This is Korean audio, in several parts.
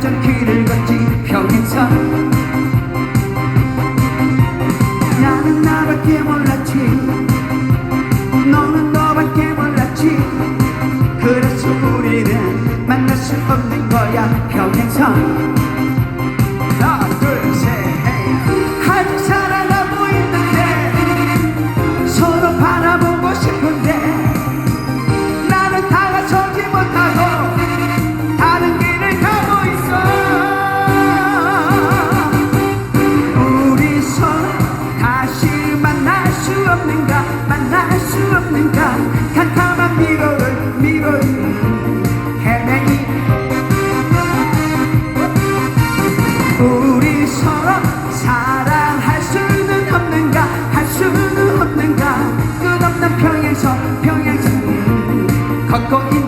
전 길을 걷지 평행사 나는 나밖에 몰랐지. 너는 너밖에 몰랐지. 그래서 우리는 만날 수 없는 거야 평행선. 없는가? 만날 수 없는가? 캄캄한 미로를 미로를 헤매니. 우리 서로 사랑할 수는 없는가? 할 수는 없는가? 끝없는 평행선 평행선. 걷고 있네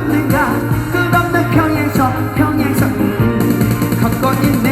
끝없는 강 끝없는 평행선 평행선 걷고 있네